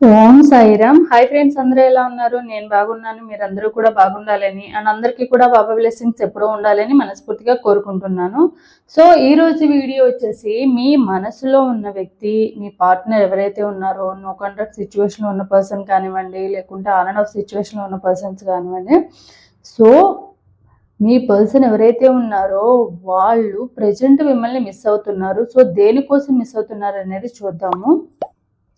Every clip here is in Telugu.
ఓం సాయిరామ్. హాయ్ ఫ్రెండ్స్ అందరూ ఎలా ఉన్నారు? నేను బాగున్నాను మీరందరూ కూడా బాగుండాలని అండ్ అందరికీ కూడా బాబా బ్లెస్సింగ్స్ ఎప్పుడూ ఉండాలని మనస్ఫూర్తిగా కోరుకుంటున్నాను. సో ఈ రోజు వీడియో వచ్చేసి మీ మనసులో ఉన్న వ్యక్తి మీ పార్ట్నర్ ఎవరైతే ఉన్నారో నో కాంటాక్ట్ సిచ్యువేషన్లో ఉన్న పర్సన్ కానివ్వండి లేకుంటే ఆన్ అండ్ ఆఫ్ సిచ్యువేషన్లో ఉన్న పర్సన్స్ కానివ్వండి సో మీ పర్సన్ ఎవరైతే ఉన్నారో వాళ్ళు ప్రజెంట్ మిమ్మల్ని మిస్ అవుతున్నారు. సో దేనికోసం మిస్ అవుతున్నారు అనేది చూద్దాము.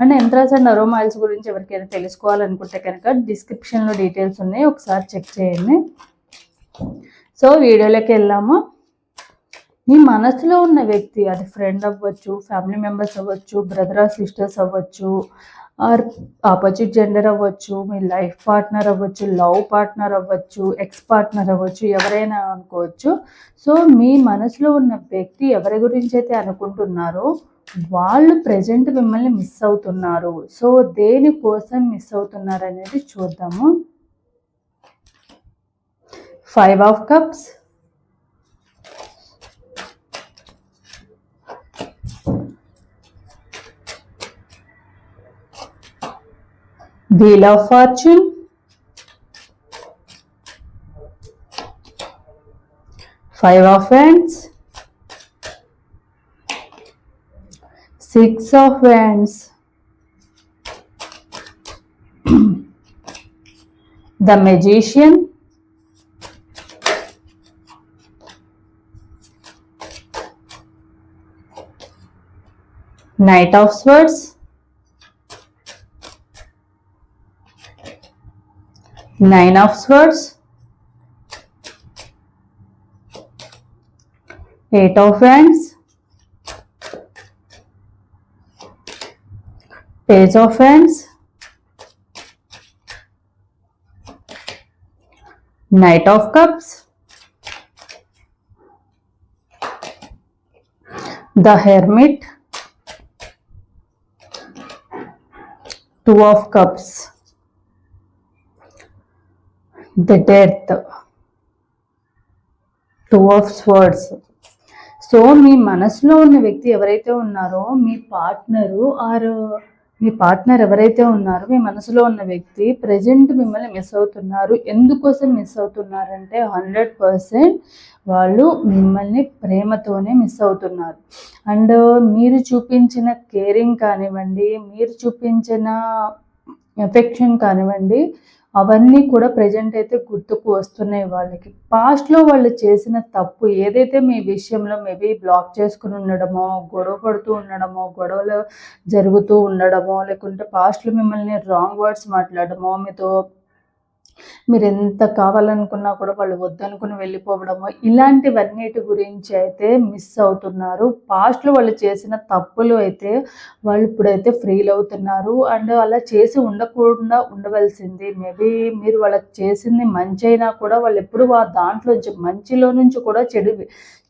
అండ్ ఎంత్రాస్ అండ్ అరోమాయిల్స్ గురించి ఎవరికైనా తెలుసుకోవాలనుకుంటే కనుక డిస్క్రిప్షన్లో డీటెయిల్స్ ఉన్నాయి. ఒకసారి చెక్ చేయండి. సో వీడియోలోకి వెళ్ళాము మీ మనసులో ఉన్న వ్యక్తి అది ఫ్రెండ్ అవ్వచ్చు ఫ్యామిలీ మెంబర్స్ అవ్వచ్చు బ్రదర్ ఆర్ సిస్టర్స్ అవ్వచ్చు ఆర్ ఆపోజిట్ జెండర్ అవ్వచ్చు మీ లైఫ్ పార్ట్నర్ అవ్వచ్చు లవ్ పార్ట్నర్ అవ్వచ్చు ఎక్స్ పార్ట్నర్ అవ్వచ్చు ఎవరైనా అనుకోవచ్చు. సో మీ మనసులో ఉన్న వ్యక్తి ఎవరి గురించి అయితే అనుకుంటున్నారో వాళ్ళు ప్రజెంట్ మిమ్మల్ని మిస్ అవుతున్నారు. సో దేనికోసం మిస్ అవుతున్నారు అనేది చూద్దాము. Five of cups wheel of fortune five of hands Six of Wands. the Magician. Knight of Swords. Nine of Swords. Eight of Wands. Page of hands knight of cups the hermit two of cups the death two of swords so మీ మనసులో ఉన్న వ్యక్తి ఎవరైతే ఉన్నారో మీ పార్ట్నరు ఆర్ మీ పార్ట్నర్ ఎవరైతే ఉన్నారో మీ మనసులో ఉన్న వ్యక్తి ప్రజెంట్ మిమ్మల్ని మిస్ అవుతున్నారు. ఎందుకోసం మిస్ అవుతున్నారంటే హండ్రెడ్ పర్సెంట్ వాళ్ళు మిమ్మల్ని ప్రేమతోనే మిస్ అవుతున్నారు. అండ్ మీరు చూపించిన కేరింగ్ కానివ్వండి మీరు చూపించిన ఎఫెక్షన్ కానివ్వండి అవన్నీ కూడా ప్రజెంట్ అయితే గుర్తుకు వస్తున్నాయి వాళ్ళకి. పాస్ట్లో వాళ్ళు చేసిన తప్పు ఏదైతే మీ విషయంలో మేబీ బ్లాక్ చేసుకుని ఉండడమో గొడవ పడుతూ ఉండడమో గొడవలు జరుగుతూ ఉండడమో లేకుంటే పాస్ట్లో మిమ్మల్ని రాంగ్ వర్డ్స్ మాట్లాడడమో మీతో మీరు ఎంత కావాలనుకున్నా కూడా వాళ్ళు వద్దనుకుని వెళ్ళిపోవడము. ఇలాంటివన్నిటి గురించి అయితే మిస్ అవుతున్నారు. పాస్ట్లో వాళ్ళు చేసిన తప్పులు అయితే వాళ్ళు ఇప్పుడైతే ఫ్రీలు అవుతున్నారు. అండ్ అలా చేసి ఉండకుండా ఉండవలసింది. మేబీ మీరు వాళ్ళకి చేసింది మంచి అయినా కూడా వాళ్ళు ఎప్పుడు దాంట్లో మంచిలో నుంచి కూడా చెడు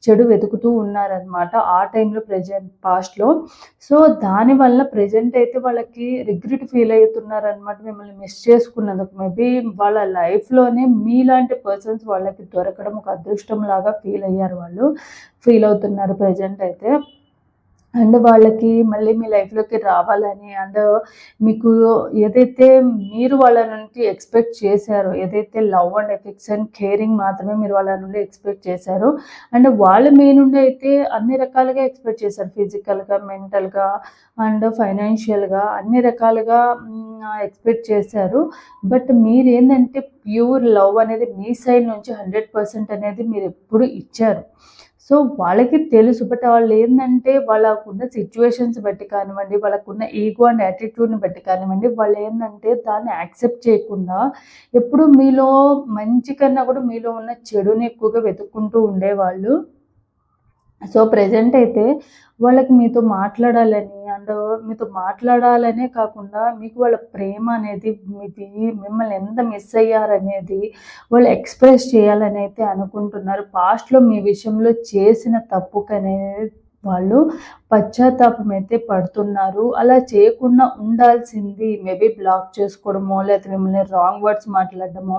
చెడు వెతుకుతూ ఉన్నారనమాట ఆ టైంలో ప్రజెంట్ పాస్ట్లో సో దానివల్ల ప్రజెంట్ అయితే వాళ్ళకి రిగ్రెట్ ఫీల్ అవుతున్నారనమాట మిమ్మల్ని మిస్ చేసుకున్నందుకు. మేబీ వాళ్ళ లైఫ్లోనే మీలాంటి పర్సన్స్ వాళ్ళకి దొరకడం ఒక అదృష్టం లాగా ఫీల్ అయ్యారు వాళ్ళు. ఫీల్ అవుతున్నారు ప్రజెంట్ అయితే. అండ్ వాళ్ళకి మళ్ళీ మీ లైఫ్లోకి రావాలని అండ్ మీకు ఏదైతే మీరు వాళ్ళ నుండి ఎక్స్పెక్ట్ చేశారో ఏదైతే లవ్ అండ్ ఎఫెక్షన్ కేరింగ్ మాత్రమే మీరు వాళ్ళ నుండి ఎక్స్పెక్ట్ చేశారు అండ్ వాళ్ళు మీ నుండి అయితే అన్ని రకాలుగా ఎక్స్పెక్ట్ చేశారు. ఫిజికల్గా మెంటల్గా అండ్ ఫైనాన్షియల్గా అన్ని రకాలుగా ఎక్స్పెక్ట్ చేశారు. బట్ మీరేంటంటే ప్యూర్ లవ్ అనేది మీ సైడ్ నుంచి హండ్రెడ్ పర్సెంట్ అనేది మీరు ఎప్పుడు ఇచ్చారు. సో వాళ్ళకి తెలుసు బట్ వాళ్ళు ఏంటంటే వాళ్ళకున్న సిచ్యువేషన్స్ బట్టి కానివ్వండి వాళ్ళకున్న ఈగో అండ్ యాటిట్యూడ్ని బట్టి కానివ్వండి వాళ్ళు ఏంటంటే దాన్ని యాక్సెప్ట్ చేయకుండా ఎప్పుడు మీలో మంచి కన్నా కూడా మీలో ఉన్న చెడుని ఎక్కువగా వెతుక్కుంటూ ఉండేవాళ్ళు. సో ప్రజెంట్ అయితే వాళ్ళకి మీతో మాట్లాడాలని మీతో మాట్లాడాలనే కాకుండా మీకు వాళ్ళ ప్రేమ అనేది మీది మిమ్మల్ని ఎంత మిస్ అయ్యారనేది వాళ్ళు ఎక్స్ప్రెస్ చేయాలని అయితే అనుకుంటున్నారు. పాస్ట్లో మీ విషయంలో చేసిన తప్పుకనేది వాళ్ళు పశ్చాత్తాపం అయితే పడుతున్నారు. అలా చేయకుండా ఉండాల్సింది మేబీ బ్లాక్ చేసుకోవడమో లేకపోతే మిమ్మల్ని రాంగ్ వర్డ్స్ మాట్లాడడమో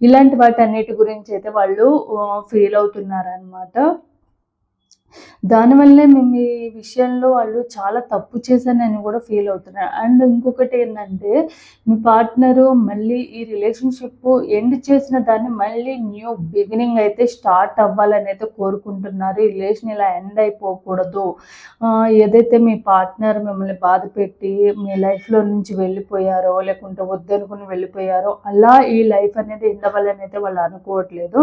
ఇలాంటి వాటి అన్నిటి గురించి అయితే వాళ్ళు ఫీల్ అవుతున్నారు అనమాట దానివల్లే మేము ఈ విషయంలో వాళ్ళు చాలా తప్పు చేశానని కూడా ఫీల్ అవుతున్నారు అండ్ ఇంకొకటి ఏంటంటే మీ పార్ట్నరు మళ్ళీ ఈ రిలేషన్షిప్ ఎండ్ చేసిన దాన్ని మళ్ళీ న్యూ బిగినింగ్ అయితే స్టార్ట్ అవ్వాలని అయితే కోరుకుంటున్నారు. ఈ రిలేషన్ ఇలా ఎండ్ అయిపోకూడదు. ఏదైతే మీ పార్ట్నర్ మిమ్మల్ని బాధ పెట్టి మీ లైఫ్లో నుంచి వెళ్ళిపోయారో లేకుంటే వద్దనుకుని వెళ్ళిపోయారో అలా ఈ లైఫ్ అనేది ఎండ్ అవ్వాలని అయితే వాళ్ళు అనుకోవట్లేదు.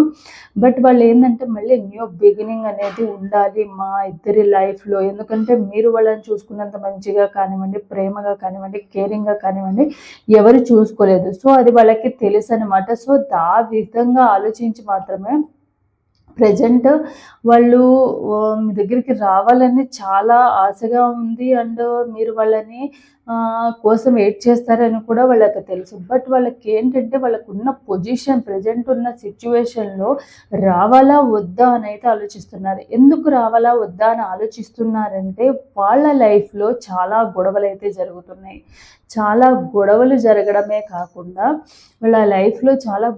బట్ వాళ్ళు ఏంటంటే మళ్ళీ న్యూ బిగినింగ్ అనేది ఉండాలి. అది మా ఇద్దరి లైఫ్లో ఎందుకంటే మీరు వాళ్ళని చూసుకున్నంత మంచిగా కానివ్వండి ప్రేమగా కానివ్వండి కేరింగ్గా కానివ్వండి ఎవరు చూసుకోలేదు. సో అది వాళ్ళకి తెలుసు అనమాట సో దా విధంగా ఆలోచించి మాత్రమే ప్రజెంట్ వాళ్ళు మీ దగ్గరికి రావాలని చాలా ఆశగా ఉంది. అండ్ మీరు వాళ్ళని కోసం వెయిట్ చేస్తారని కూడా వాళ్ళకి తెలుసు. బట్ వాళ్ళకి ఏంటంటే వాళ్ళకు ఉన్న పొజిషన్ ప్రజెంట్ ఉన్న సిచ్యువేషన్లో రావాలా వద్దా అని అయితే ఆలోచిస్తున్నారు. ఎందుకు రావాలా వద్దా అని ఆలోచిస్తున్నారంటే వాళ్ళ లైఫ్లో చాలా గొడవలు అయితే జరుగుతున్నాయి. చాలా గొడవలు జరగడమే కాకుండా వాళ్ళ లైఫ్లో చాలా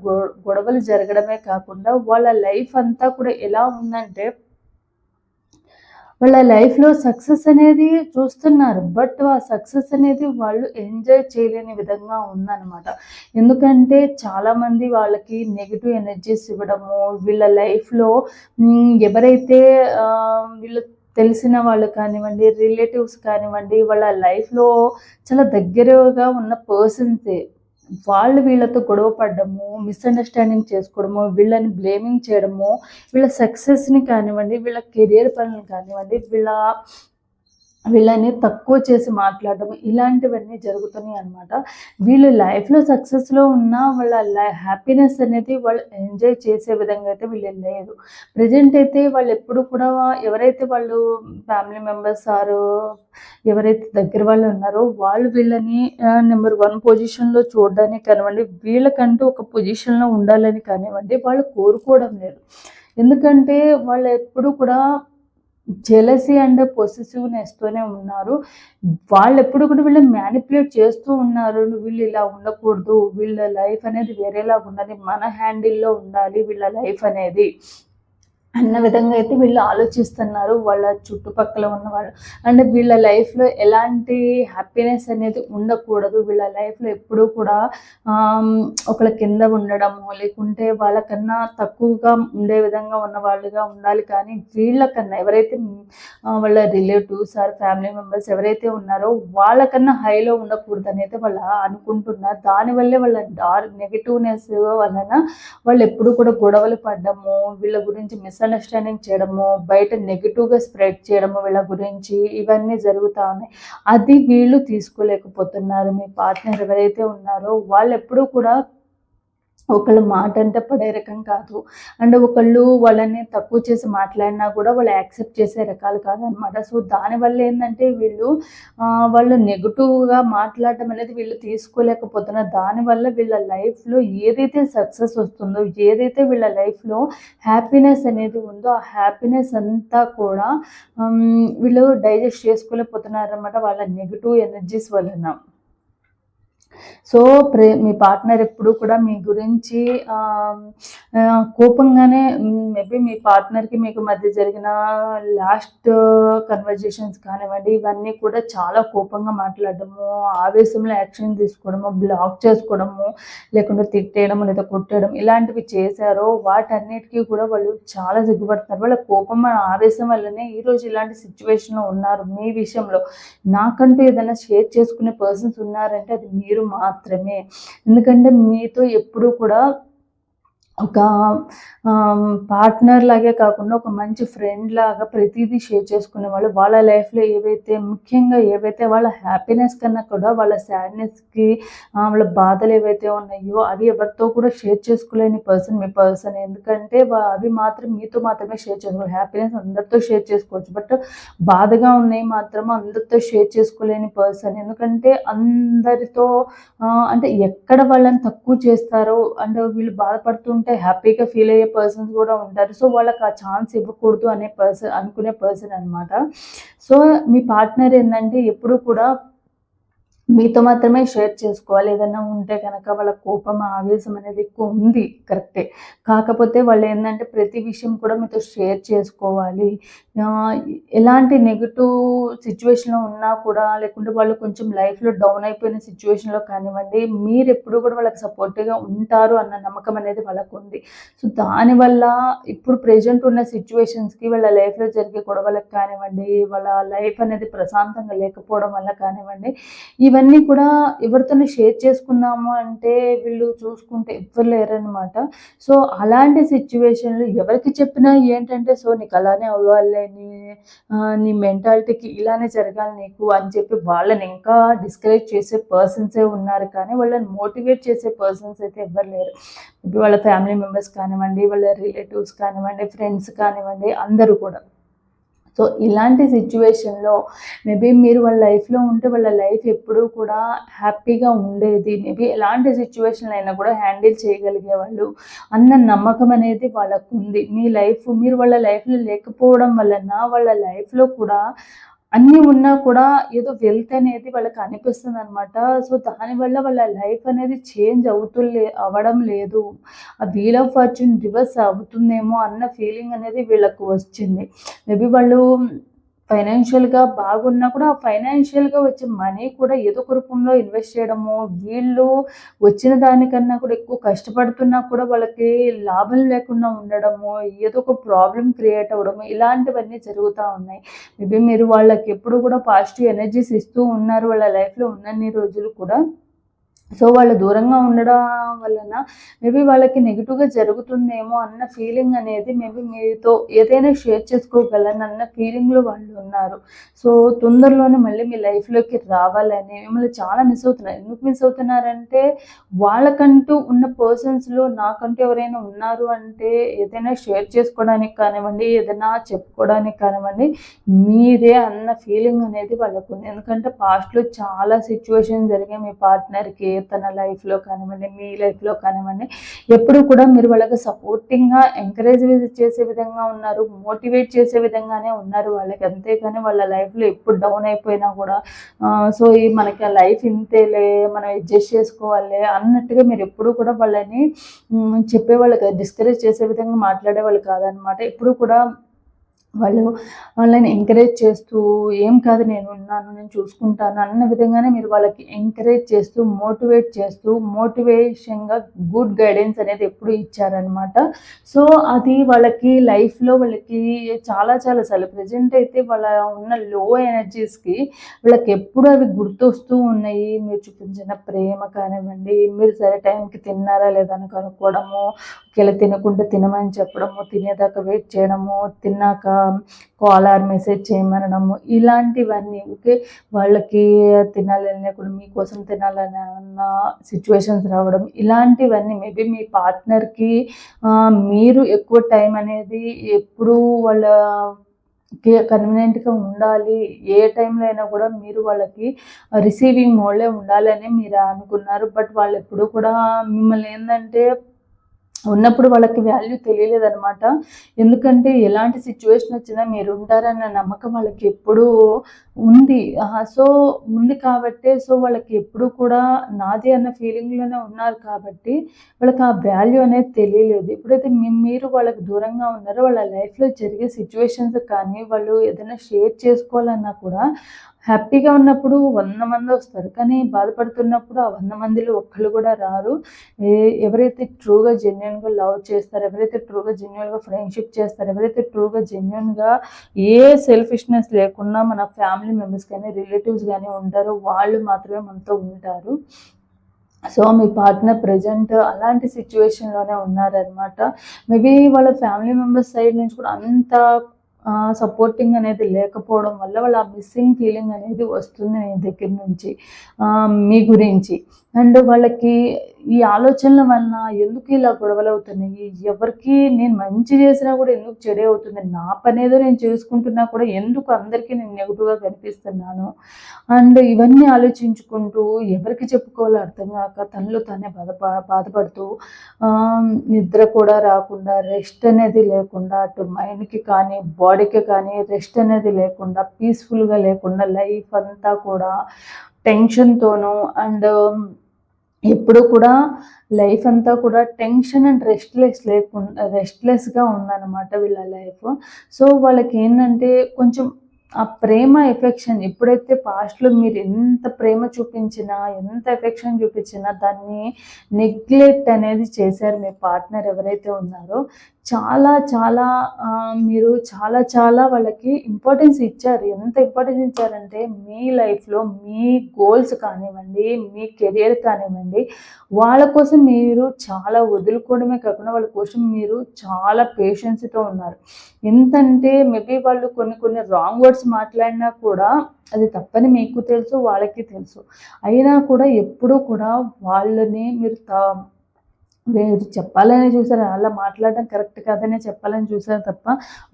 గొడవలు జరగడమే కాకుండా వాళ్ళ లైఫ్ అంతా కూడా ఎలా ఉందంటే వాళ్ళ లైఫ్లో సక్సెస్ అనేది చూస్తున్నారు. బట్ ఆ సక్సెస్ అనేది వాళ్ళు ఎంజాయ్ చేయలేని విధంగా ఉందన్నమాట. ఎందుకంటే చాలామంది వాళ్ళకి నెగిటివ్ ఎనర్జీస్ ఇవ్వడము వీళ్ళ లైఫ్లో ఎవరైతే వీళ్ళు తెలిసిన వాళ్ళు కానివ్వండి రిలేటివ్స్ కానివ్వండి వాళ్ళ లైఫ్లో చాలా దగ్గరగా ఉన్న పర్సన్సే వాళ్ళు వీళ్ళతో గొడవ పడ్డము మిస్అండర్స్టాండింగ్ చేసుకోవడము వీళ్ళని బ్లేమింగ్ చేయడము వీళ్ళ సక్సెస్ని కానివ్వండి వీళ్ళ కెరియర్ పనులు కానివ్వండి వీళ్ళ వీళ్ళని తక్కువ చేసి మాట్లాడడం ఇలాంటివన్నీ జరుగుతున్నాయి అనమాట వీళ్ళు లైఫ్లో సక్సెస్లో ఉన్న వాళ్ళ హ్యాపీనెస్ అనేది వాళ్ళు ఎంజాయ్ చేసే విధంగా అయితే వీళ్ళు లేదు. ప్రజెంట్ అయితే వాళ్ళు ఎప్పుడు కూడా ఎవరైతే వాళ్ళు ఫ్యామిలీ మెంబర్స్ ఆరు ఎవరైతే దగ్గర వాళ్ళు ఉన్నారో వాళ్ళు వీళ్ళని నెంబర్ వన్ పొజిషన్లో చూడడానికి కానివ్వండి వీళ్ళకంటూ ఒక పొజిషన్లో ఉండాలని కానివ్వండి వాళ్ళు కోరుకోవడం లేదు. ఎందుకంటే వాళ్ళు ఎప్పుడు కూడా జెలసీ అండ్ పొసెసివ్నెస్తోనే ఉన్నారు. వాళ్ళు ఎప్పుడు కూడా వీళ్ళు మ్యానిపులేట్ చేస్తూ ఉన్నారు. వీళ్ళు ఇలా ఉండకూడదు. వీళ్ళ లైఫ్ అనేది వేరేలా ఉండాలి. మన హ్యాండిల్లో ఉండాలి వీళ్ళ లైఫ్ అనేది. అన్న విధంగా అయితే వీళ్ళు ఆలోచిస్తున్నారు. వాళ్ళ చుట్టుపక్కల ఉన్న వాళ్ళు అంటే వీళ్ళ లైఫ్లో ఎలాంటి హ్యాపీనెస్ అనేది ఉండకూడదు. వీళ్ళ లైఫ్లో ఎప్పుడూ కూడా ఒకళ్ళ కింద ఉండడము లేకుంటే వాళ్ళకన్నా తక్కువగా ఉండే విధంగా ఉన్న వాళ్ళుగా ఉండాలి. కానీ వీళ్ళకన్నా ఎవరైతే వాళ్ళ రిలేటివ్స్ ఆర్ ఫ్యామిలీ మెంబర్స్ ఎవరైతే ఉన్నారో వాళ్ళకన్నా హైలో ఉండకూడదు అని అయితే వాళ్ళు అనుకుంటున్నారు. దానివల్లే వాళ్ళ డార్క్ నెగిటివ్నెస్ వలన వాళ్ళు ఎప్పుడు కూడా గొడవలు పడ్డము వీళ్ళ గురించి మిస్ మిస్అండర్స్టాండింగ్ చేయడము బయట నెగిటివ్గా స్ప్రెడ్ చేయడము వీళ్ళ గురించి ఇవన్నీ జరుగుతూ ఉన్నాయి. అది వీళ్ళు తీసుకోలేకపోతున్నారు. మీ పార్ట్నర్ ఎవరైతే ఉన్నారో వాళ్ళు ఎప్పుడూ కూడా ఒకళ్ళు మాట అంటే పడే రకం కాదు. అండ్ ఒకళ్ళు వాళ్ళని తక్కువ చేసి మాట్లాడినా కూడా వాళ్ళు యాక్సెప్ట్ చేసే రకాలు కాదనమాట సో దానివల్ల ఏంటంటే వీళ్ళు వాళ్ళు నెగిటివ్గా మాట్లాడటం అనేది వీళ్ళు తీసుకోలేకపోతున్నారు దానివల్ల వీళ్ళ లైఫ్లో ఏదైతే సక్సెస్ వస్తుందో ఏదైతే వీళ్ళ లైఫ్లో హ్యాపీనెస్ అనేది ఉందో ఆ హ్యాపీనెస్ అంతా కూడా వీళ్ళు డైజెస్ట్ చేసుకోలేకపోతున్నారు అనమాట వాళ్ళ నెగిటివ్ ఎనర్జీస్ వలన. సో ప్రే మీ పార్ట్నర్ ఎప్పుడు కూడా మీ గురించి కోపంగానే మేబీ మీ పార్ట్నర్కి మీకు మధ్య జరిగిన లాస్ట్ కన్వర్జేషన్స్ కానివ్వండి ఇవన్నీ కూడా చాలా కోపంగా మాట్లాడము ఆవేశంలో యాక్షన్ తీసుకోవడము బ్లాక్ చేసుకోవడము లేకుంటే తిట్టేయడము లేదా కొట్టేయడం ఇలాంటివి చేశారో వాటన్నిటికీ కూడా వాళ్ళు చాలా సిగ్గుపడతారు. వాళ్ళ కోపం ఆవేశం వల్లనే ఈరోజు ఇలాంటి సిచ్యువేషన్లో ఉన్నారు మీ విషయంలో. నాకంటూ ఏదైనా షేర్ చేసుకునే పర్సన్స్ ఉన్నారంటే అది మీరు మాత్రమే. ఎందుకంటే మీతో ఎప్పుడూ కూడా ఒక పార్ట్నర్ లాగే కాకుండా ఒక మంచి ఫ్రెండ్ లాగా ప్రతిదీ షేర్ చేసుకునే వాళ్ళు వాళ్ళ లైఫ్లో ఏవైతే ముఖ్యంగా ఏవైతే వాళ్ళ హ్యాపీనెస్ కన్నా కూడా వాళ్ళ సాడ్నెస్కి వాళ్ళ బాధలు ఏవైతే ఉన్నాయో అవి ఎవరితో కూడా షేర్ చేసుకోలేని పర్సన్ మీ పర్సన్ ఎందుకంటే అవి మాత్రం మీతో మాత్రమే షేర్ చేసుకోవాలి హ్యాపీనెస్ అందరితో షేర్ చేసుకోవచ్చు. బట్ బాధగా ఉన్నాయి మాత్రం అందరితో షేర్ చేసుకోలేని పర్సన్ ఎందుకంటే అందరితో అంటే ఎక్కడ వాళ్ళని తక్కువ చేస్తారో అంటే వీళ్ళు బాధపడుతుంటే హ్యాపీగా ఫీల్ అయ్యే పర్సన్స్ కూడా ఉంటారు. సో వాళ్ళకి ఆ ఛాన్స్ ఇవ్వకూడదు అనే పర్సన్ అనుకునే పర్సన్ అనమాట సో మీ పార్ట్నర్ ఏంటంటే ఎప్పుడు కూడా మీతో మాత్రమే షేర్ చేసుకోవాలి. ఏదైనా ఉంటే కనుక వాళ్ళ కోపం ఆవేశం అనేది ఎక్కువ ఉంది. కరెక్టే. కాకపోతే వాళ్ళు ఏంటంటే ప్రతి విషయం కూడా మీతో షేర్ చేసుకోవాలి. ఎలాంటి నెగిటివ్ సిచ్యువేషన్లో ఉన్నా కూడా లేకుంటే వాళ్ళు కొంచెం లైఫ్లో డౌన్ అయిపోయిన సిచ్యువేషన్లో కానివ్వండి మీరు ఎప్పుడు కూడా వాళ్ళకి సపోర్టివ్గా ఉంటారు అన్న నమ్మకం అనేది వాళ్ళకు ఉంది సో దానివల్ల ఇప్పుడు ప్రజెంట్ ఉన్న సిచ్యువేషన్స్కి వాళ్ళ లైఫ్లో జరిగే గొడవలకు కానివ్వండి వాళ్ళ లైఫ్ అనేది ప్రశాంతంగా లేకపోవడం వల్ల కానివ్వండి ఇవన్నీ కూడా ఎవరితోనే షేర్ చేసుకుందాము అంటే వీళ్ళు చూసుకుంటే ఎవ్వరు లేరనమాట సో అలాంటి సిచ్యువేషన్లు ఎవరికి చెప్పినా ఏంటంటే సో నీకు అలానే అవ్వాలి నీ నీ మెంటాలిటీకి ఇలానే జరగాలి నీకు అని చెప్పి వాళ్ళని ఇంకా డిస్కరేజ్ చేసే పర్సన్సే ఉన్నారు. కానీ వాళ్ళని మోటివేట్ చేసే పర్సన్స్ అయితే ఎవ్వరు లేరు. ఇప్పుడు వాళ్ళ ఫ్యామిలీ మెంబర్స్ కానివ్వండి వాళ్ళ రిలేటివ్స్ కానివ్వండి ఫ్రెండ్స్ కానివ్వండి అందరూ కూడా. సో ఇలాంటి సిచ్యువేషన్లో మేబీ మీరు వాళ్ళ లైఫ్లో ఉంటే వాళ్ళ లైఫ్ ఎప్పుడూ కూడా హ్యాపీగా ఉండేది. మేబీ ఎలాంటి సిచ్యువేషన్లు అయినా కూడా హ్యాండిల్ చేయగలిగే వాళ్ళు అన్న నమ్మకం అనేది వాళ్ళకు ఉంది మీ లైఫ్ మీరు వాళ్ళ లైఫ్లో లేకపోవడం వలన వాళ్ళ లైఫ్లో కూడా అన్నీ ఉన్నా కూడా ఏదో వెల్త్ అనేది వాళ్ళకి అనిపిస్తుంది అనమాట సో దానివల్ల వాళ్ళ లైఫ్ అనేది చేంజ్ అవుతులే అవ్వడం లేదు. ఆ వీల్ ఆఫ్ ఫార్చ్యూన్ రివర్స్ అవుతుందేమో అన్న ఫీలింగ్ అనేది వీళ్ళకు వచ్చింది. మేబీ వాళ్ళు ఫైనాన్షియల్గా బాగున్నా కూడా ఫైనాన్షియల్గా వచ్చే మనీ కూడా ఏదో ఒక రూపంలో ఇన్వెస్ట్ చేయడము వీళ్ళు వచ్చిన దానికన్నా కూడా ఎక్కువ కష్టపడుతున్నా కూడా వాళ్ళకి లాభం లేకుండా ఉండడము ఏదో ఒక ప్రాబ్లం క్రియేట్ అవ్వడము ఇలాంటివన్నీ జరుగుతూ ఉన్నాయి. మేబీ మీరు వాళ్ళకి ఎప్పుడు కూడా పాజిటివ్ ఎనర్జీస్ ఇస్తూ ఉన్నారు వాళ్ళ లైఫ్లో ఉన్నన్ని రోజులు కూడా. సో వాళ్ళు దూరంగా ఉండడం వలన మేబీ వాళ్ళకి నెగిటివ్గా జరుగుతుందేమో అన్న ఫీలింగ్ అనేది మేబీ మీతో ఏదైనా షేర్ చేసుకోగలను అన్న ఫీలింగ్లో వాళ్ళు ఉన్నారు. సో తొందరలోనే మళ్ళీ మీ లైఫ్లోకి రావాలని మిమ్మల్ని చాలా మిస్ అవుతున్నారు ఎందుకు మిస్ అవుతున్నారంటే వాళ్ళకంటూ ఉన్న పర్సన్స్లో నాకంటూ ఎవరైనా ఉన్నారు అంటే ఏదైనా షేర్ చేసుకోవడానికి కానివ్వండి ఏదైనా చెప్పుకోవడానికి కానివ్వండి మీరే అన్న ఫీలింగ్ అనేది వాళ్ళకు ఉంది. ఎందుకంటే పాస్ట్లో చాలా సిచ్యువేషన్ జరిగాయి. మీ పార్ట్నర్కి తన లైఫ్లో కానివ్వండి మీ లైఫ్లో కానివ్వండి ఎప్పుడు కూడా మీరు వాళ్ళకి సపోర్టింగ్గా ఎంకరేజ్ చేసే విధంగా ఉన్నారు మోటివేట్ చేసే విధంగానే ఉన్నారు. వాళ్ళకి అంతేకాని వాళ్ళ లైఫ్లో ఎప్పుడు డౌన్ అయిపోయినా కూడా సో ఈ మనకి ఆ లైఫ్ ఇంతేలే మనం అడ్జస్ట్ చేసుకోవాలి అన్నట్టుగా మీరు ఎప్పుడు కూడా వాళ్ళని చెప్పే వాళ్ళకి డిస్కరేజ్ చేసే విధంగా మాట్లాడే వాళ్ళు కాదనమాట. ఎప్పుడు కూడా వాళ్ళు వాళ్ళని ఎంకరేజ్ చేస్తూ ఏం కాదు నేను ఉన్నాను నేను చూసుకుంటాను అన్న విధంగానే మీరు వాళ్ళకి ఎంకరేజ్ చేస్తూ మోటివేట్ చేస్తూ మోటివేషన్గా గుడ్ గైడెన్స్ అనేది ఎప్పుడు ఇచ్చారనమాట సో అది వాళ్ళకి లైఫ్లో వాళ్ళకి చాలా చాలా సార్లు ప్రజెంట్ అయితే వాళ్ళ ఉన్న లో ఎనర్జీస్కి వాళ్ళకి ఎప్పుడు అవి గుర్తొస్తూ ఉన్నాయి. మీరు చూపించిన ప్రేమ కానివ్వండి మీరు సరే టైంకి తిన్నారా లేదా అని కనుక్కోవడము ఇలా తినకుండా తినమని చెప్పడము తినేదాకా వెయిట్ చేయడము తిన్నాక కాల్ ఆర్ మెసేజ్ చేయమనడము ఇలాంటివన్నీ ఓకే? వాళ్ళకి తినాలని లేకుండా మీకోసం తినాలని అన్న సిచ్యువేషన్స్ రావడం ఇలాంటివన్నీ మేబీ మీ పార్ట్నర్కి మీరు ఎక్కువ టైం అనేది ఎప్పుడు వాళ్ళ కన్వీనియంట్గా ఉండాలి. ఏ టైంలో అయినా కూడా మీరు వాళ్ళకి రిసీవింగ్ మోడ్లే ఉండాలని మీరు అనుకున్నారు. బట్ వాళ్ళు ఎప్పుడు కూడా మిమ్మల్ని ఏంటంటే ఉన్నప్పుడు వాళ్ళకి వాల్యూ తెలియలేదన్నమాట. ఎందుకంటే ఎలాంటి సిచ్యువేషన్ వచ్చినా మీరు ఉంటారన్న నమ్మకం వాళ్ళకి ఎప్పుడూ ఉంది. సో ఉంది కాబట్టే సో వాళ్ళకి ఎప్పుడు కూడా నాది అన్న ఫీలింగ్లోనే ఉన్నారు కాబట్టి వాళ్ళకి ఆ వాల్యూ అనేది తెలియలేదు. ఎప్పుడైతే మీరు వాళ్ళకి దూరంగా ఉన్నారో వాళ్ళ లైఫ్లో జరిగే సిచ్యువేషన్స్ కానీ వాళ్ళు ఏదైనా షేర్ చేసుకోవాలన్నా కూడా హ్యాపీగా ఉన్నప్పుడు వంద మంది వస్తారు. కానీ బాధపడుతున్నప్పుడు ఆ వంద మందిలో ఒక్కళ్ళు కూడా రారు. ఏ ఎవరైతే ట్రూగా జెన్యున్గా లవ్ చేస్తారో ఎవరైతే ట్రూగా జెన్యున్గా ఫ్రెండ్షిప్ చేస్తారో ఎవరైతే ట్రూగా జెన్యున్గా ఏ సెల్ఫిష్నెస్ లేకుండా మన ఫ్యామిలీ మెంబర్స్ కానీ రిలేటివ్స్ కానీ ఉంటారో వాళ్ళు మాత్రమే మనతో ఉంటారు. సో మీ పార్ట్నర్ ప్రజెంట్ అలాంటి సిచ్యువేషన్లోనే ఉన్నారనమాట మేబీ వాళ్ళ ఫ్యామిలీ మెంబర్స్ సైడ్ నుంచి కూడా అంత సపోర్టింగ్ అనేది లేకపోవడం వల్ల వాళ్ళ మిస్సింగ్ ఫీలింగ్ అనేది వస్తుంది మీ దగ్గర నుంచి మీ గురించి. అండ్ వాళ్ళకి ఈ ఆలోచనల వలన ఎందుకు ఇలా గొడవలు అవుతున్నాయి? ఎవరికి నేను మంచి చేసినా కూడా ఎందుకు చెడే అవుతుంది? నా పని ఏదో నేను చేసుకుంటున్నా కూడా ఎందుకు అందరికీ నేను నెగిటివ్గా కనిపిస్తున్నాను? అండ్ ఇవన్నీ ఆలోచించుకుంటూ ఎవరికి చెప్పుకోవాలో అర్థం కాక తనలో తానే బాధ బాధపడుతూ నిద్ర కూడా రాకుండా రెస్ట్ అనేది లేకుండా అటు మైండ్కి కానీ బాడీకి కానీ రెస్ట్ అనేది లేకుండా పీస్ఫుల్గా లేకుండా లైఫ్ అంతా కూడా టెన్షన్తోనూ అండ్ ఎప్పుడు కూడా లైఫ్ అంతా కూడా టెన్షన్ అండ్ రెస్ట్లెస్ లేకుండా రెస్ట్లెస్గా ఉందన్నమాట వీళ్ళ లైఫ్. సో వాళ్ళకి ఏంటంటే కొంచెం ఆ ప్రేమ ఎఫెక్షన్ ఎప్పుడైతే పాస్ట్లో మీరు ఎంత ప్రేమ చూపించినా ఎంత ఎఫెక్షన్ చూపించినా దాన్ని నెగ్లెక్ట్ అనేది చేశారు మీ పార్ట్నర్ ఎవరైతే ఉన్నారో చాలా చాలా మీరు చాలా చాలా వాళ్ళకి ఇంపార్టెన్స్ ఇచ్చారు. ఎంత ఇంపార్టెన్స్ ఇచ్చారంటే మీ లైఫ్లో మీ గోల్స్ కానివ్వండి మీ కెరియర్ కానివ్వండి వాళ్ళ కోసం మీరు చాలా వదులుకోవడమే కాకుండా వాళ్ళ కోసం మీరు చాలా పేషెన్స్తో ఉన్నారు. ఎంతంటే మేబీ వాళ్ళు కొన్ని కొన్ని రాంగ్ వర్డ్స్ మాట్లాడినా కూడా అది తప్పని మీకు తెలుసు వాళ్ళకి తెలుసు. అయినా కూడా ఎప్పుడూ కూడా వాళ్ళని మీరు తా వేరు చెప్పాలని చూసారు అలా మాట్లాడడం కరెక్ట్ కాదనే చెప్పాలని చూసారు తప్ప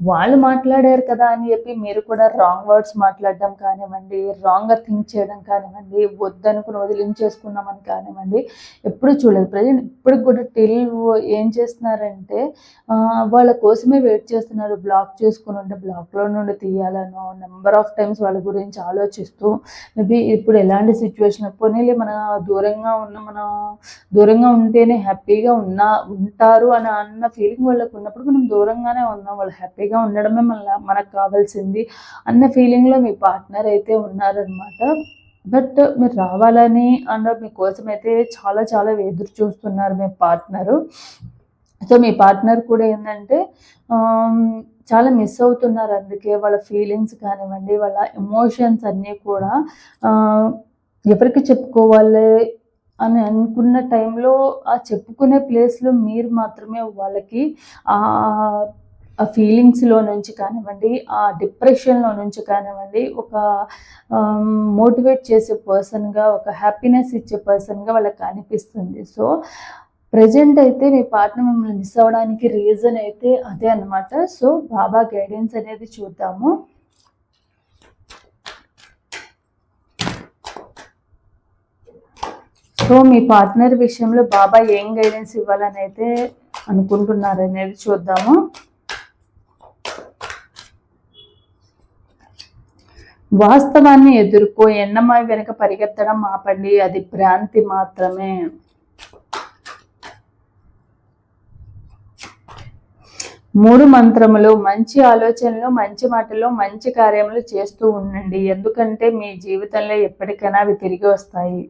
వాళ్ళు మాట్లాడారు కదా అని చెప్పి మీరు కూడా రాంగ్ వర్డ్స్ మాట్లాడడం కానివ్వండి రాంగ్గా థింక్ చేయడం కానివ్వండి వద్దనుకుని వదిలించేసుకున్నామని కానివ్వండి ఎప్పుడు చూడలేదు. ప్రజెంట్ ఇప్పుడు కూడా టిల్ ఏం చేస్తున్నారంటే వాళ్ళ కోసమే వెయిట్ చేస్తున్నారు. బ్లాక్ చేసుకుని ఉంటే బ్లాక్లో నుండి తీయాలనో నెంబర్ ఆఫ్ టైమ్స్ వాళ్ళ గురించి ఆలోచిస్తూ మేబీ ఇప్పుడు ఎలాంటి సిచ్యువేషన్ పోనీ మన దూరంగా ఉన్న మన దూరంగా ఉంటేనే హ్యాపీగా ఉన్నా ఉంటారు అని అన్న ఫీలింగ్ వాళ్ళకు ఉన్నప్పుడు మనం దూరంగానే ఉన్నాం. వాళ్ళు హ్యాపీగా ఉండడమే మన మనకు కావాల్సింది అన్న ఫీలింగ్లో మీ పార్ట్నర్ అయితే ఉన్నారనమాట బట్ మీరు రావాలని అన్న మీకోసం అయితే చాలా చాలా ఎదురు చూస్తున్నారు మీ పార్ట్నరు సో మీ పార్ట్నర్ కూడా ఏంటంటే చాలా మిస్ అవుతున్నారు అందుకే వాళ్ళ ఫీలింగ్స్ కానివ్వండి వాళ్ళ ఎమోషన్స్ అన్నీ కూడా ఎవరికి చెప్పుకోవాలి అని అనుకున్న టైంలో ఆ చెప్పుకునే ప్లేస్లో మీరు మాత్రమే వాళ్ళకి ఆ ఆ ఫీలింగ్స్లో నుంచి కానివ్వండి ఆ డిప్రెషన్లో నుంచి కానివ్వండి ఒక um, మోటివేట్ చేసే పర్సన్గా ఒక హ్యాపీనెస్ ఇచ్చే పర్సన్గా వాళ్ళకి అనిపిస్తుంది. సో ప్రజెంట్ అయితే మీ పార్ట్నర్ మిమ్మల్ని మిస్ అవ్వడానికి రీజన్ అయితే అదే అన్నమాట. సో బాబా గైడెన్స్ అనేది చూద్దాము. సో మీ పార్ట్నర్ విషయంలో బాబా ఏం గైడెన్స్ ఇవ్వాలని అయితే అనుకుంటున్నారు అనేది చూద్దాము. వాస్తవాన్ని ఎదుర్కో ఎన్నమాయి వెనుక పరిగెత్తడం ఆపండి అది భ్రాంతి మాత్రమే. మూడు మంత్రములు మంచి ఆలోచనలు మంచి మాటలు మంచి కార్యములు చేస్తూ ఉండండి. ఎందుకంటే మీ జీవితంలో ఎప్పటికైనా అవి తిరిగి వస్తాయి.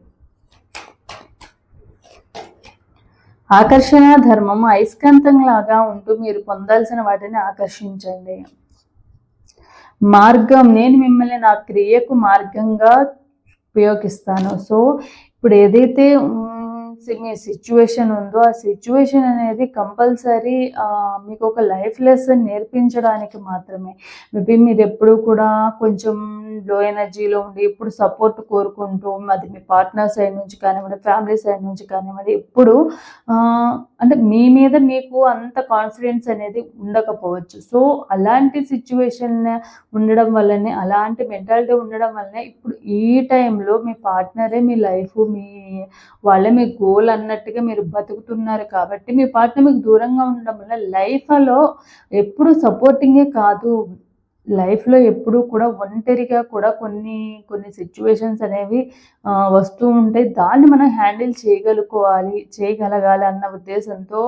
ఆకర్షణ ధర్మం అయస్కాంతం లాగా ఉంటూ మీరు పొందాల్సిన వాటిని ఆకర్షించండి. మార్గం నేను మిమ్మల్ని నా క్రియకు మార్గంగా ఉపయోగిస్తాను. సో ఇప్పుడు ఏదైతే మీ సిచ్యువేషన్ ఉందో ఆ సిచ్యువేషన్ అనేది కంపల్సరీ మీకు ఒక లైఫ్ లెసన్ నేర్పించడానికి మాత్రమే. మేబీ మీరు ఎప్పుడు కూడా కొంచెం లో ఎనర్జీలో ఉండి ఇప్పుడు సపోర్ట్ కోరుకుంటూ అది మీ పార్ట్నర్ సైడ్ నుంచి కానివ్వండి ఫ్యామిలీ సైడ్ నుంచి కానివ్వండి ఎప్పుడు అంటే మీ మీద మీకు అంత కాన్ఫిడెన్స్ అనేది ఉండకపోవచ్చు. సో అలాంటి సిచ్యువేషన్ ఉండడం వల్లనే అలాంటి మెంటాలిటీ ఉండడం వల్లనే ఇప్పుడు ఈ టైంలో మీ పార్ట్నరే మీ లైఫ్ మీ వాళ్ళే మీకు గోల్ అన్నట్టుగా మీరు బతుకుతున్నారు కాబట్టి మీ పార్ట్నర్ మీకు దూరంగా ఉండడం వల్ల లైఫ్లో ఎప్పుడు సపోర్టింగే కాదు. లైఫ్లో ఎప్పుడూ కూడా ఒంటరిగా కూడా కొన్ని కొన్ని సిచ్యువేషన్స్ అనేవి వస్తూ ఉంటాయి. దాన్ని మనం హ్యాండిల్ చేయగలుకోవాలి చేయగలగాలి అన్న ఉద్దేశంతో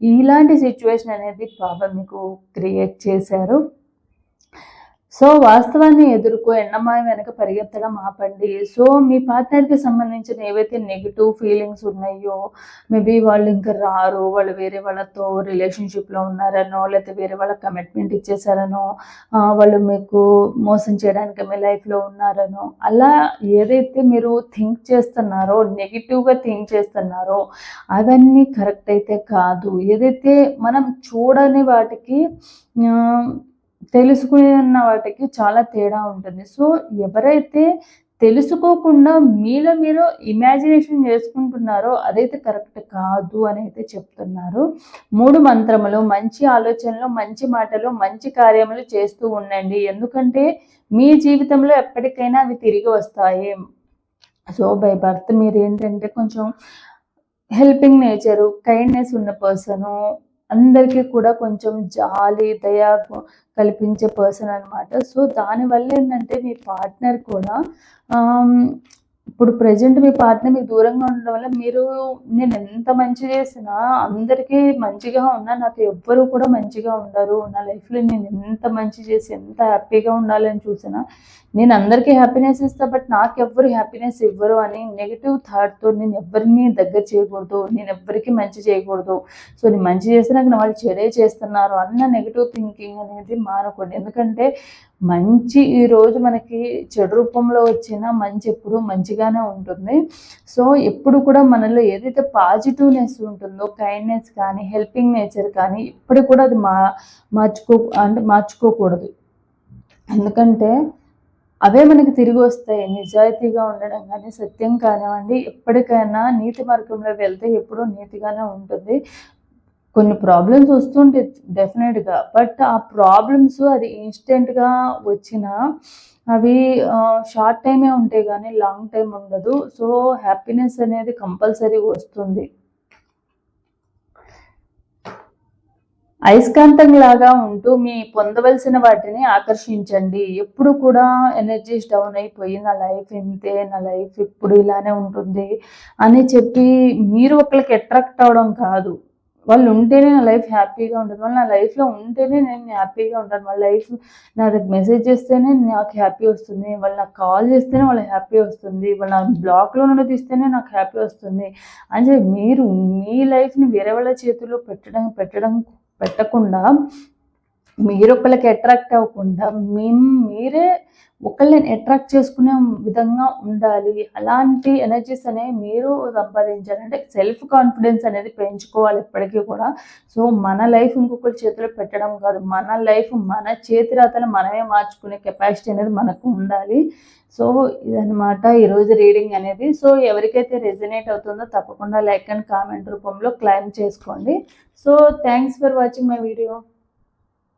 ఇలాంటి సిచ్యువేషన్ అనేది బాబా మీకు క్రియేట్ చేశారు. సో వాస్తవాన్ని ఎదుర్కో ఎండమాయ వెనక పరిగెత్తడం ఆపండి. సో మీ పార్ట్నర్కి సంబంధించిన ఏవైతే నెగిటివ్ ఫీలింగ్స్ ఉన్నాయో మేబీ వాళ్ళు ఇంకా రారు వాళ్ళు వేరే వాళ్ళతో రిలేషన్షిప్లో ఉన్నారనో లేకపోతే వేరే వాళ్ళకి కమిట్మెంట్ ఇచ్చేసారనో వాళ్ళు మీకు మోసం చేయడానికి మీ లైఫ్లో ఉన్నారనో అలా ఏదైతే మీరు థింక్ చేస్తున్నారో నెగిటివ్గా థింక్ చేస్తున్నారో అవన్నీ కరెక్ట్ అయితే కాదు. ఏదైతే మనం చూడని వాటికి తెలుసుకున్న ఉన్న వాటికి చాలా తేడా ఉంటుంది. సో ఎవరైతే తెలుసుకోకుండా మీలో మీరు ఇమాజినేషన్ చేసుకుంటున్నారో అదైతే కరెక్ట్ కాదు అని అయితే చెప్తున్నారు. మూడు మంత్రములు మంచి ఆలోచనలు మంచి మాటలు మంచి కార్యములు చేస్తూ ఉండండి. ఎందుకంటే మీ జీవితంలో ఎప్పటికైనా అవి తిరిగి వస్తాయి. సో బై బర్త్ మీరు ఏంటంటే కొంచెం హెల్పింగ్ నేచరు కైండ్నెస్ ఉన్న పర్సను అందరికీ కూడా కొంచెం జాలి దయ కల్పించే పర్సన్ అనమాట సో దానివల్ల ఏంటంటే మీ పార్ట్నర్ కూడా ఇప్పుడు ప్రజెంట్ మీ పార్ట్నర్ మీకు దూరంగా ఉండడం వల్ల మీరు నేను ఎంత మంచి చేసినా అందరికీ మంచిగా ఉన్నా నాకు ఎవ్వరు కూడా మంచిగా ఉండరు. నా లైఫ్లో నేను ఎంత మంచి చేసి ఎంత హ్యాపీగా ఉండాలని చూసినా నేను అందరికీ హ్యాపీనెస్ ఇస్తా బట్ నాకు ఎవ్వరు హ్యాపీనెస్ ఇవ్వరు అని నెగిటివ్ థాట్తో నేను ఎవరిని దగ్గర చేయకూడదు. నేను ఎవ్వరికి మంచి చేయకూడదు. సో నేను మంచి చేస్తే నాకు నా వాళ్ళు చెడే చేస్తున్నారు అన్న నెగిటివ్ థింకింగ్ అనేది మారకూడదు. ఎందుకంటే మంచి ఈరోజు మనకి చెడు రూపంలో వచ్చినా మంచి ఎప్పుడు మంచిగానే ఉంటుంది. సో ఎప్పుడు కూడా మనలో ఏదైతే పాజిటివ్నెస్ ఉంటుందో కైండ్నెస్ కానీ హెల్పింగ్ నేచర్ కానీ ఇప్పుడు కూడా అది మా మార్చుకో అంటే మార్చుకోకూడదు. ఎందుకంటే అవే మనకి తిరిగి వస్తాయి. నిజాయితీగా ఉండడం కానీ సత్యం కానివ్వండి ఎప్పటికైనా నీతి మార్గంలో వెళ్తే ఎప్పుడూ నీతిగానే ఉంటుంది. కొన్ని ప్రాబ్లమ్స్ వస్తుంటాయి డెఫినెట్గా బట్ ఆ ప్రాబ్లమ్స్ అది ఇన్స్టెంట్గా వచ్చిన అవి షార్ట్ టైమే ఉంటాయి కానీ లాంగ్ టైం ఉండదు. సో హ్యాపీనెస్ అనేది కంపల్సరీ వస్తుంది. అయస్కాంతం లాగా ఉంటూ మీ పొందవలసిన వాటిని ఆకర్షించండి. ఎప్పుడు కూడా ఎనర్జీస్ డౌన్ అయిపోయి నా లైఫ్ ఇంతే నా లైఫ్ ఇప్పుడు ఇలానే ఉంటుంది అని చెప్పి మీరు ఒకరికి అట్రాక్ట్ అవడం కాదు. వాళ్ళు ఉంటేనే నా లైఫ్ హ్యాపీగా ఉంటుంది. వాళ్ళు నా లైఫ్లో ఉంటేనే నేను హ్యాపీగా ఉంటాను. వాళ్ళ లైఫ్ నాకు మెసేజ్ చేస్తేనే నాకు హ్యాపీ వస్తుంది. వాళ్ళు నాకు కాల్ చేస్తేనే వాళ్ళకి హ్యాపీ వస్తుంది. వాళ్ళు నా బ్లాక్లో నుండి తీస్తేనే నాకు హ్యాపీ వస్తుంది. అని చెప్పి మీరు మీ లైఫ్ని వేరే వాళ్ళ చేతుల్లో పెట్టడం పెట్టడం పెట్టకుండా మీరు ఒకళ్ళకి అట్రాక్ట్ అవ్వకుండా మేము మీరే ఒకళ్ళని అట్రాక్ట్ చేసుకునే విధంగా ఉండాలి. అలాంటి ఎనర్జీస్ అనేవి మీరు సంపాదించాలి. అంటే సెల్ఫ్ కాన్ఫిడెన్స్ అనేది పెంచుకోవాలి ఎప్పటికీ కూడా. సో మన లైఫ్ ఇంకొకరి చేతిలో పెట్టడం కాదు. మన లైఫ్ మన చేతి రాతలు మనమే మార్చుకునే కెపాసిటీ అనేది మనకు ఉండాలి. సో ఇదనమాట ఈరోజు రీడింగ్ అనేది. సో ఎవరికైతే రెజనేట్ అవుతుందో తప్పకుండా లైక్ అండ్ కామెంట్ రూపంలో క్లైమ్ చేసుకోండి. So thanks for watching my video